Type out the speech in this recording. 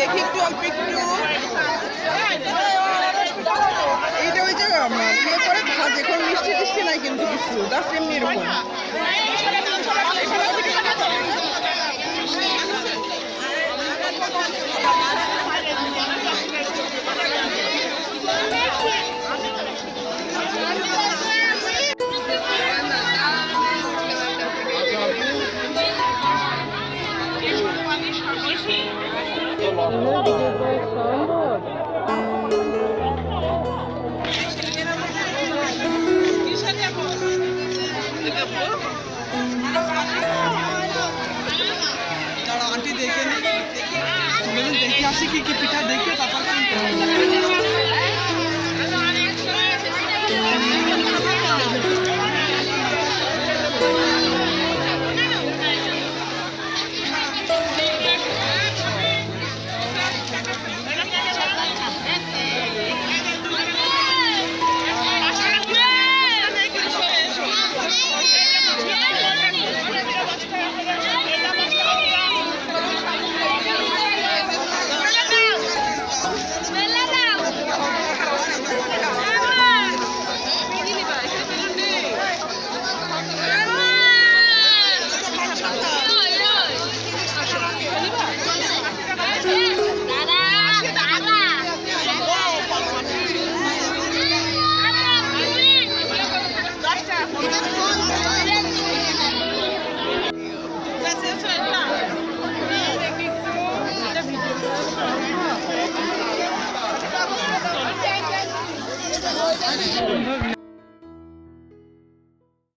দেখি একটু, অল্প একটু। এইটা ওই যে ইয়ে করে ভাজে কোনো মিষ্টি টিষ্টি নাই কিন্তু কিছু জাস্ট এমনি এরকম। আন্টি দেখে দেখে আসি কি কি পিঠা দেখে তারপর Deus.